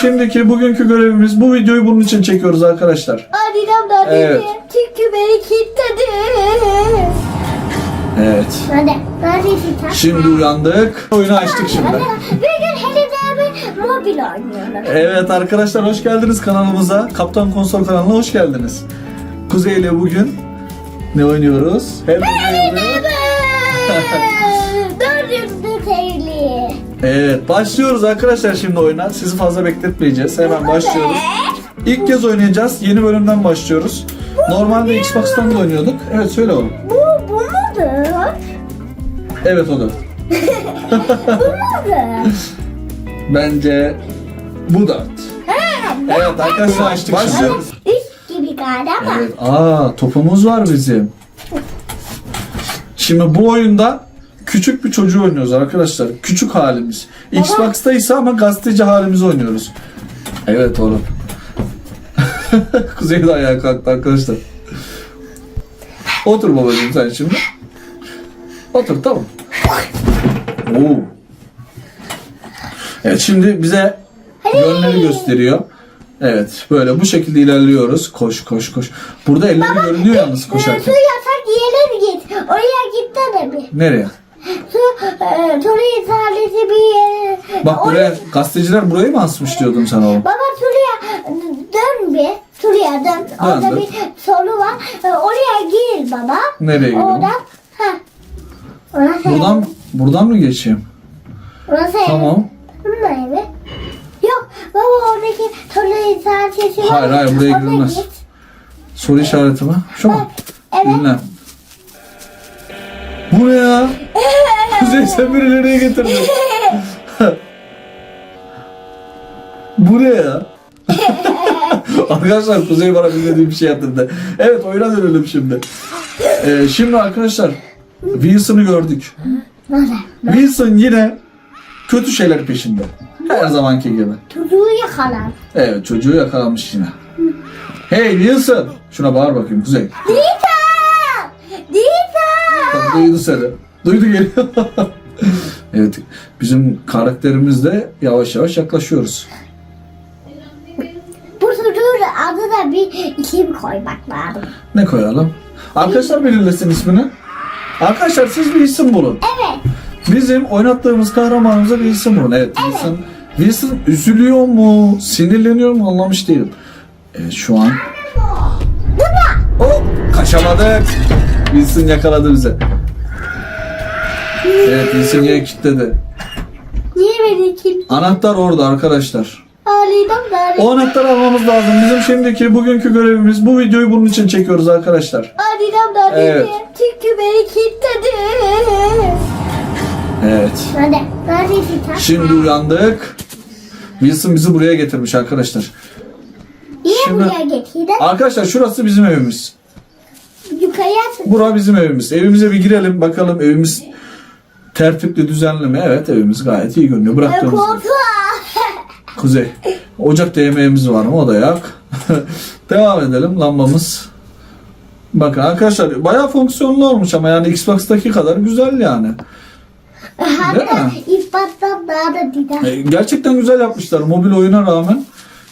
şimdiki bugünkü görevimiz bu videoyu bunun için çekiyoruz arkadaşlar. Annem da dedi. Evet. Çünkü beni kilitledi. Evet. Hadi. Şimdi uyandık. Oyunu açtık şimdi. Bir gün mobil oynuyorum. Evet arkadaşlar hoş geldiniz kanalımıza. Kaptan Konsol kanalına hoş geldiniz. Kuzey ile bugün ne oynuyoruz? Hem Dördüncü sevgili. Evet başlıyoruz arkadaşlar şimdi oyuna. Sizi fazla bekletmeyeceğiz. Hemen başlıyoruz. İlk kez oynayacağız. Yeni bölümden başlıyoruz. Normalde Xbox'tan da oynuyorduk. Evet söyle oğlum. Bu, bu mudur? Evet o da. Bu mudur? Bence bu dört. Evet arkadaşlar açtık Başlıyoruz. Üç gibi galiba. Evet. Aa topumuz var bizim. Şimdi bu oyunda küçük bir çocuğu oynuyoruz arkadaşlar. Küçük halimiz. Xbox'ta ise ama gazeteci halimizi oynuyoruz. Evet oğlum. Kuzey de ayağa kalktı arkadaşlar. Otur babacığım sen şimdi. Otur tamam. Oo. Evet şimdi bize yönleri gösteriyor. Evet böyle bu şekilde ilerliyoruz. Koş koş koş. Burada elleri görünüyor yalnız Su koşarken. yasak yere mi git? Oraya gitsene bir. Nereye? Su, e, Turiye sadece bir yere. Bak buraya gazeteciler burayı mı asmış diyordum sana oğlum. Baba Turiye dön bir. Turiye dön. Orada Döndüm. bir soru var. E, Oraya gir baba. Nereye gireyim? Oradan. Ha. Orası Buradan buradan mı geçeyim? Orası Tamam. Bununla evi. Yok baba oradaki Turiye sadece. Hayır, hayır, buraya Orada girilmez. git. Soru işareti mi? Şu mu? Evet. Ünlem. Bu ne ya? Kuzey sen beni nereye getirdin? Bu ne ya? arkadaşlar Kuzey bana bilmediği bir şey yaptırdı. Evet oyuna dönelim şimdi. Ee, şimdi arkadaşlar Wilson'ı gördük. Wilson yine kötü şeyler peşinde. Her zamanki gibi. Çocuğu yakalar. Evet çocuğu yakalamış yine. Hey Wilson! Şuna bağır bakayım Kuzey. Duydu seni. Duydu geliyor. evet bizim karakterimiz de yavaş yavaş yaklaşıyoruz. Bu çocuğun adına bir isim koymak lazım. Ne koyalım? Arkadaşlar belirlesin ismini. Arkadaşlar siz bir isim bulun. Evet. Bizim oynattığımız kahramanımıza bir isim bulun. Evet, Wilson, Wilson üzülüyor mu, sinirleniyor mu anlamış değilim. Evet şu an. Oh, kaçamadık. Wilson yakaladı bize. Evet yine kilitledi. Niye beni kim? Anahtar orada arkadaşlar. Ağlaydım da O anahtarı almamız lazım. Bizim şimdiki bugünkü görevimiz bu videoyu bunun için çekiyoruz arkadaşlar. ağlaydım da Evet. Çünkü beni kilitledi. Evet. Hadi. Sen? Şimdi uyandık. Wilson bizi buraya getirmiş arkadaşlar. Niye Şimdi- buraya getirdin? Arkadaşlar şurası bizim evimiz. Yukarıya. Bura bizim evimiz. Evimize bir girelim bakalım evimiz tertipli düzenli mi? Evet evimiz gayet iyi görünüyor. Bıraktığımız gibi. Kuzey. Ocakta yemeğimiz var mı? O da yak. Devam edelim lambamız. Bakın arkadaşlar bayağı fonksiyonlu olmuş ama yani Xbox'taki kadar güzel yani. Değil Hatta mi? ispattan daha da dida. E, Gerçekten güzel yapmışlar mobil oyuna rağmen.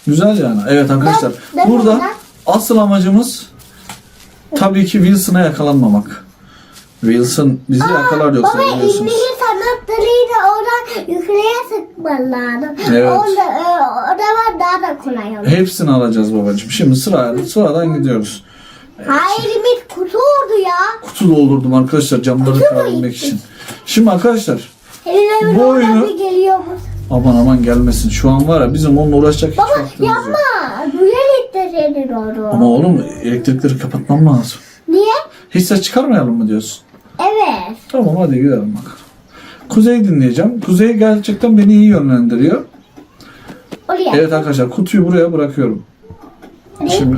Güzel yani. Evet arkadaşlar. Ben- ben Burada asıl amacımız tabii ki Wilson'a yakalanmamak. Wilson bizi yakalar yoksa Baba biliyorsunuz. İngiliz sanatlarıyla oradan yukarıya sıkman lazım. Evet. Orada, e, o zaman daha da kolay olur. Hepsini alacağız babacığım. Şimdi sırayla sıradan gidiyoruz. Hayır limit kutu oldu ya. Kutu doldurdum arkadaşlar camları kırabilmek için. Şimdi arkadaşlar Elimin Bu oyunu- aman aman gelmesin. Şu an var ya bizim onunla uğraşacak hiç Baba vaktimiz yok. yapma. Etti senin onu. Ama oğlum elektrikleri kapatmam lazım. Niye? Hiç ses çıkarmayalım mı diyorsun? Evet. Tamam hadi gidelim bakalım. Kuzey dinleyeceğim. Kuzey gerçekten beni iyi yönlendiriyor. Oraya. Evet arkadaşlar kutuyu buraya bırakıyorum. Ne? Şimdi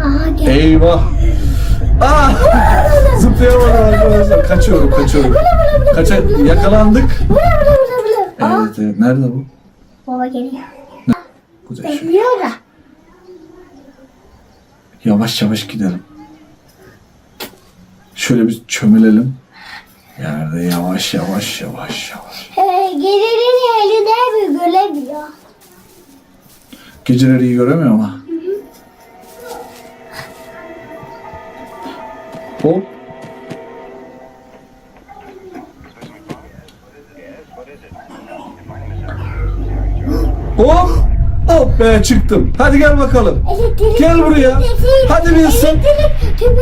Aha gel. eyvah. Ah! Zıplayamadım arkadaşlar. Kaçıyorum kaçıyorum. Kaça yakalandık. Aa, Evet evet nerede bu? baba geliyor. Bekliyor da. Yavaş yavaş gidelim. Şöyle bir çömelelim. Yerde yavaş yavaş yavaş yavaş. Ee, gelirin eline mi göremiyor? Geceleri iyi göremiyor ama. Hop. Hop. Hop be çıktım. Hadi gel bakalım. Elektrik Gel buraya. tüpü- Hadi Wilson. Elektrik tüpü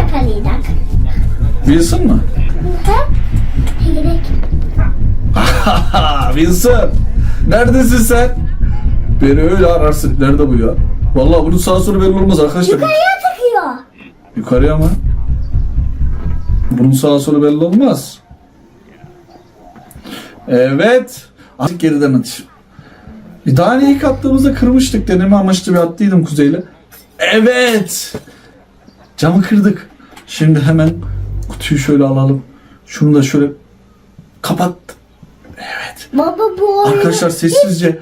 yakalayacak. Wilson mı? Gerek. Wilson. Neredesin sen? Beni öyle ararsın. Nerede bu ya? Vallahi bunun sağ solu belli olmaz arkadaşlar. Yukarıya tıkıyor. Yukarıya mı? Bunun sağa solu belli olmaz. Evet. Azıcık geriden atayım. E daha ne ilk attığımızda kırmıştık. Deneme amaçlı bir attıydım kuzeyle. Evet. Camı kırdık. Şimdi hemen kutuyu şöyle alalım. Şunu da şöyle kapat. Evet. Baba bu oyunu, Arkadaşlar sessizce.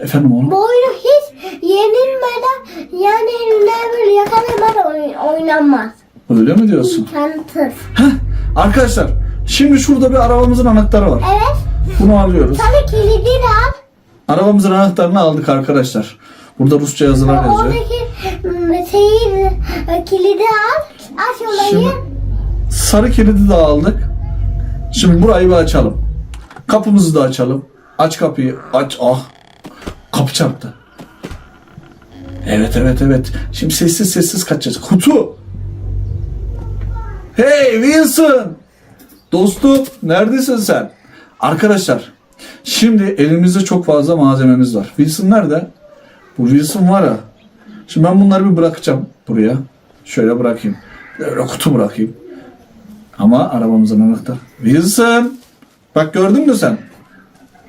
Efendim oğlum. bu oyunu hiç yenilmeden yani never yakalamadan oyn- oynanmaz. Öyle mi diyorsun? İmkansız. Heh. Arkadaşlar şimdi şurada bir arabamızın anahtarı var. Evet. Bunu alıyoruz. Sana kilidi de al. Arabamızın anahtarını aldık arkadaşlar. Burada Rusça yazılar yazıyor. Oradaki ım, şeyi e, kilidi al. Aç olayı. Şimdi sarı kilidi de aldık. Şimdi burayı bir açalım. Kapımızı da açalım. Aç kapıyı. Aç. Ah. Kapı çarptı. Evet evet evet. Şimdi sessiz sessiz kaçacağız. Kutu. Hey Wilson. Dostum neredesin sen? Arkadaşlar şimdi elimizde çok fazla malzememiz var. Wilson nerede? Bu Wilson var ya. Şimdi ben bunları bir bırakacağım buraya. Şöyle bırakayım. Böyle kutu bırakayım. Ama arabamızın anahtarı. Wilson. Bak gördün mü sen?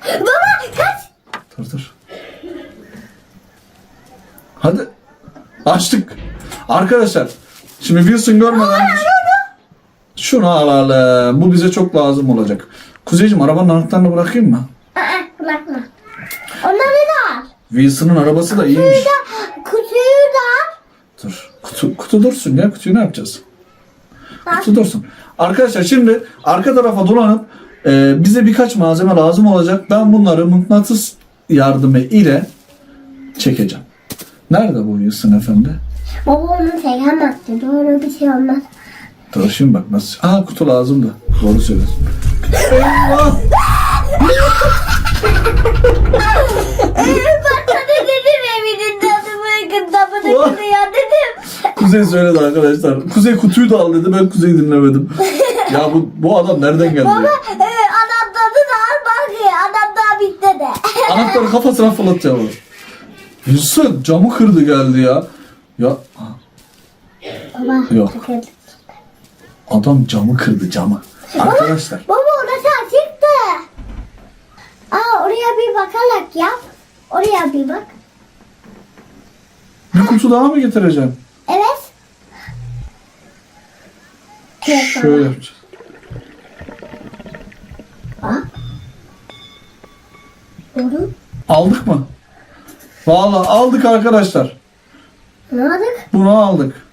Baba kaç. Dur dur. Hadi. Açtık. Arkadaşlar. Şimdi Wilson görmeden şunu alalım. Bu bize çok lazım olacak. Kuzeyciğim arabanın anahtarını bırakayım mı? Aa, bırakma. Onları da al. Wilson'ın arabası da iyiymiş. Da, kutuyu da al. Dur. Kutu, kutu dursun ya. Kutuyu ne yapacağız? Kutu dursun. Arkadaşlar şimdi arka tarafa dolanıp e, bize birkaç malzeme lazım olacak. Ben bunları mıknatıs yardımı ile çekeceğim. Nerede bu Wilson efendi? Baba onu çekemezdi. Doğru bir şey olmaz. Dur şimdi bak nasıl. Aa kutu lazımdı. Doğru söylüyorsun. Eyvah! ben sana dedim evinin dedim. Kuzey söyledi arkadaşlar. Kuzey kutuyu da al dedi. Ben Kuzey'i dinlemedim. ya bu, bu adam nereden geldi? ya? Ee, adam tadı da al bak ya. Adam daha bitti de. Anahtarı kafasına fırlatacağım. Wilson camı kırdı geldi ya. Ya Baba. Yok. adam camı kırdı camı. Arkadaşlar Baba orası açıktı. Aa oraya bir bakarak yap. Oraya bir bak. bir kutu daha mı getireceğim? Evet. Şöyle yapacağız. Doğru. Aldık mı? Vallahi aldık arkadaşlar. Ne aldık? Bunu aldık.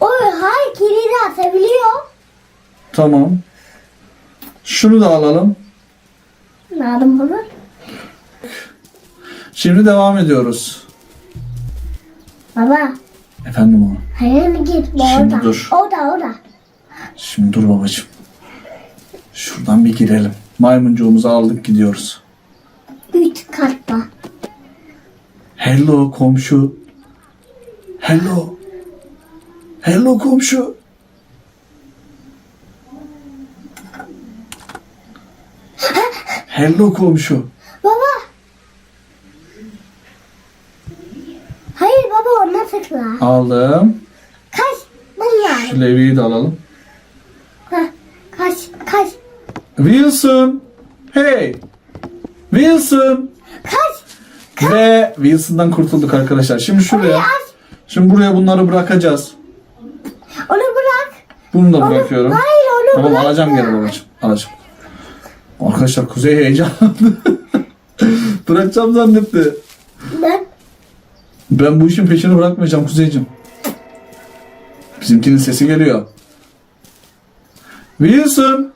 O hayır kilidi atabiliyor. Tamam. Şunu da alalım. Ne aldım bunu? Şimdi devam ediyoruz. Baba. Efendim oğlum. Hayır mı git? Bu Şimdi orada. dur. Orada orada. Şimdi dur babacığım. Şuradan bir girelim. Maymuncuğumuzu aldık gidiyoruz. Üç katta. Hello komşu. Hello. Hello komşu. Hello komşu. Baba. Hayır tıkla. Aldım. Kaç. Bunlar. Şu levyeyi de alalım. Kaç. Kaç. Wilson. Hey. Wilson. Kaç. Ve Wilson'dan kurtulduk arkadaşlar. Şimdi şuraya. Şimdi buraya bunları bırakacağız. Onu bırak. Bunu da Onu, bırakıyorum. Hayır onu Tamam bırak. alacağım geri babacığım. Alacağım. Arkadaşlar Kuzey heyecanlandı. Bırakacağım zannetti. Ben. Bu işin peşini bırakmayacağım Kuzeyciğim. Bizimkinin sesi geliyor. Wilson.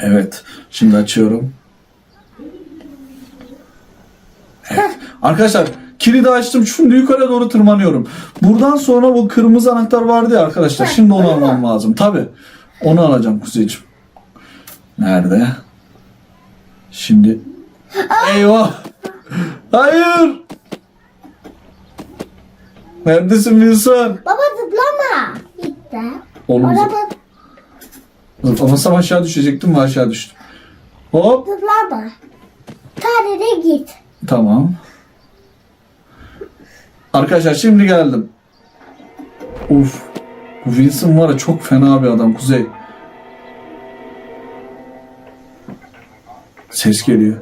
Evet. Şimdi açıyorum. Evet. Arkadaşlar kilidi açtım. Şimdi yukarı doğru tırmanıyorum. Buradan sonra bu kırmızı anahtar vardı ya arkadaşlar. Şimdi onu almam lazım. Tabi. Onu alacağım kuzeyciğim. Nerede? Şimdi. Eyvah. Hayır. Neredesin Wilson? Baba zıplama. Gitti. Oğlum Araba zıplamasam aşağı düşecektim ve aşağı düştüm. Hop. zıplama. Sadece git. Tamam. Arkadaşlar şimdi geldim. Uf. Bu Wilson var ya çok fena bir adam Kuzey. Ses geliyor.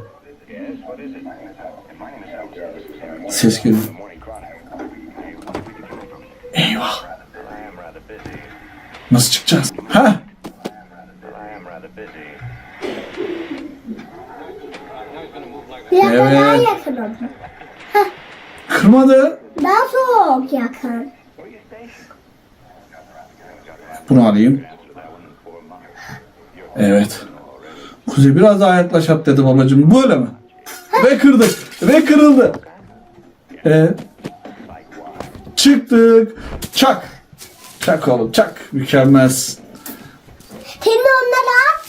Ses geliyor. Nasıl çıkacağız? Ha? Bir dakika Evet. daha yakın oldu. Kırmadı. Daha soğuk yakın. Bunu alayım. Evet. Kuzey biraz daha yaklaş at dedi babacığım. Böyle mi? Ve kırdık. Ve kırıldı. Ee, çıktık. Çak. Çak oğlum çak. Mükemmel. Şimdi.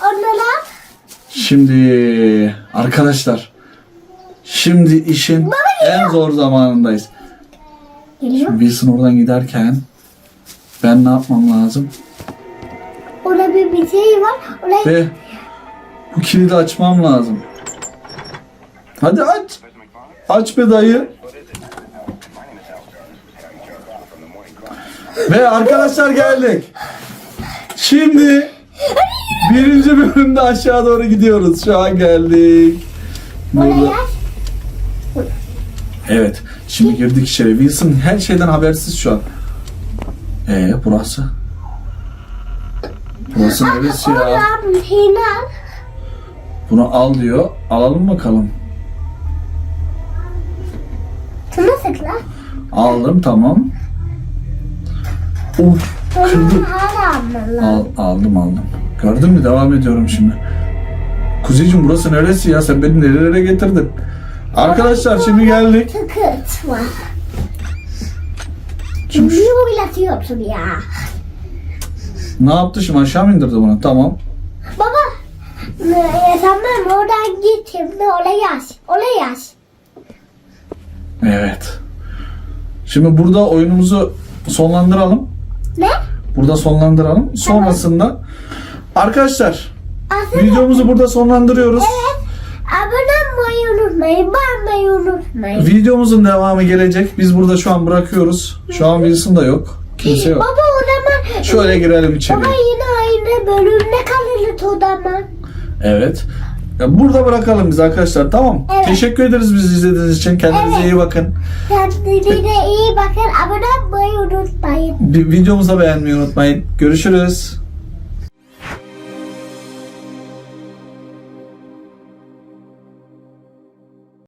Onları al. Şimdi arkadaşlar. Şimdi işin en zor zamanındayız. Geliyor. Wilson oradan giderken ben ne yapmam lazım? Orada bir, bir şey var. Oraya Ve bu kilidi açmam lazım. Hadi aç. Aç be dayı. Ve arkadaşlar geldik. Şimdi birinci bölümde aşağı doğru gidiyoruz. Şu an geldik. Burada. Evet. Şimdi girdik içeri. Wilson her şeyden habersiz şu an. Ee burası? Burası neresi ya? Bunu al diyor. Alalım bakalım. Şunu sıkla. Aldım tamam. Alman lazım. Al, aldım aldım. Gördün mü? Devam ediyorum şimdi. Kuzeyciğim burası neresi ya? Sen beni nerelere getirdin? Arkadaşlar şimdi geldik. Tıkıt var. Şimdi şu- Niye oynatıyorsun ya? ne yaptı şimdi? Aşağı mı indirdi bunu? Tamam. Baba. e, Tamam oradan git şimdi oraya yaz. Oraya yaz. Evet. Şimdi burada oyunumuzu sonlandıralım. Ne? Burada sonlandıralım. Sonrasında arkadaşlar Aslında videomuzu burada sonlandırıyoruz. abone olmayı unutmayın. Beğenmeyi unutmayın. Videomuzun devamı gelecek. Biz burada şu an bırakıyoruz. Şu an Wilson da yok. Kimse yok. Baba o zaman Şöyle girelim içeri. baba yine aynı bölümde kalırız o zaman. Evet. Ya Burada bırakalım biz arkadaşlar tamam. Evet. Teşekkür ederiz bizi izlediğiniz için. Kendinize Evet. iyi bakın. Kendinize iyi bakın. Abone olmayı unutmayın. Videomuzu da beğenmeyi unutmayın. Görüşürüz.